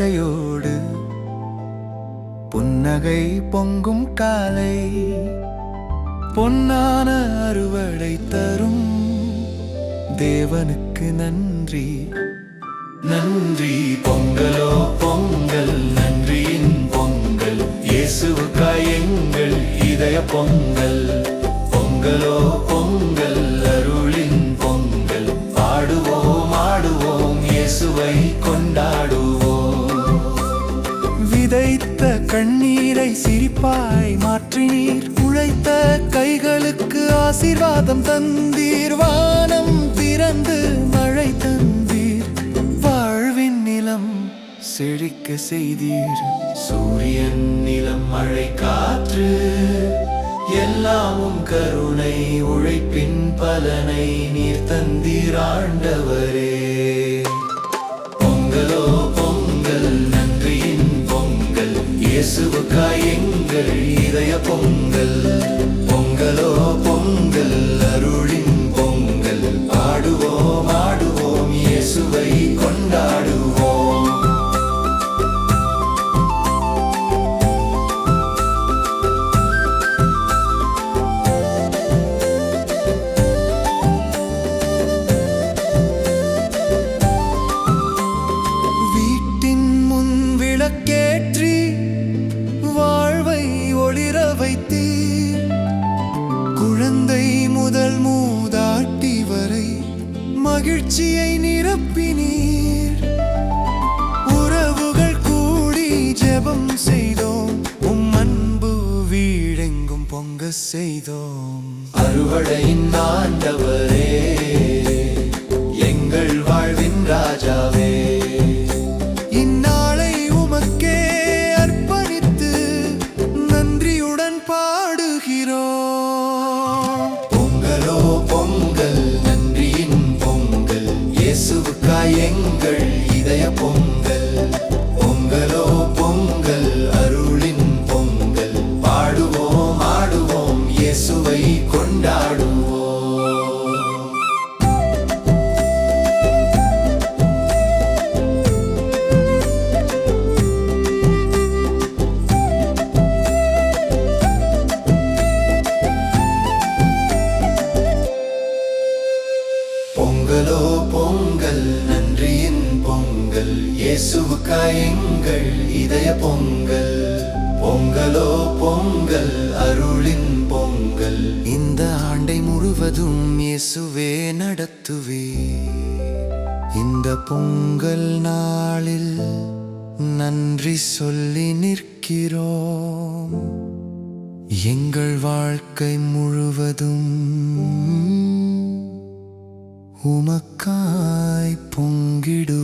இசையோடு புன்னகை பொங்கும் காலை பொன்னான அறுவடை தரும் தேவனுக்கு நன்றி. நன்றி. பொங்கலோ பொங்கல் நன்றியின் பொங்கல். இயேசுவுக்காய் எங்கள் இதய பொங்கல். பொங்கலோ விதைத்த கண்ணீரை சிரிப்பாய் மாற்றினீர். உழைத்த கைகளுக்கு ஆசீர்வாதம் தந்தீர். வானம் திறந்து மழை தந்தீர். வாழ்வின் நிலம் செழிக்க செய்தீர். சூரியன் நிலம் மழை காற்று எல்லாமும் கருணை உழைப்பின் பலனை நீர் தந்தீர் ஆண்டவரே. ஒளிர குழந்தை முதல் மூதாட்டி வரை மகிழ்ச்சியை நிரப்பினீர். உறவுகள் கூடி ஜெபம் செய்தோம். உம் அன்பு வீடெங்கும் பொங்க செய்தோம். அறுவடையின் ஆண்டவரே. இயேசுவுக்காய் எங்கள் இதய பொங்கல் பொங்கலோ பொங்கல் அருளின் பொங்கல். இந்த ஆண்டை முழுவதும் இயேசுவே நடத்துவே. இந்த பொங்கல் நாளில் நன்றி சொல்லி நிற்கிறோம். எங்கள் வாழ்க்கை முழுவதும் உமக்காய் பொங்கிடுவோம்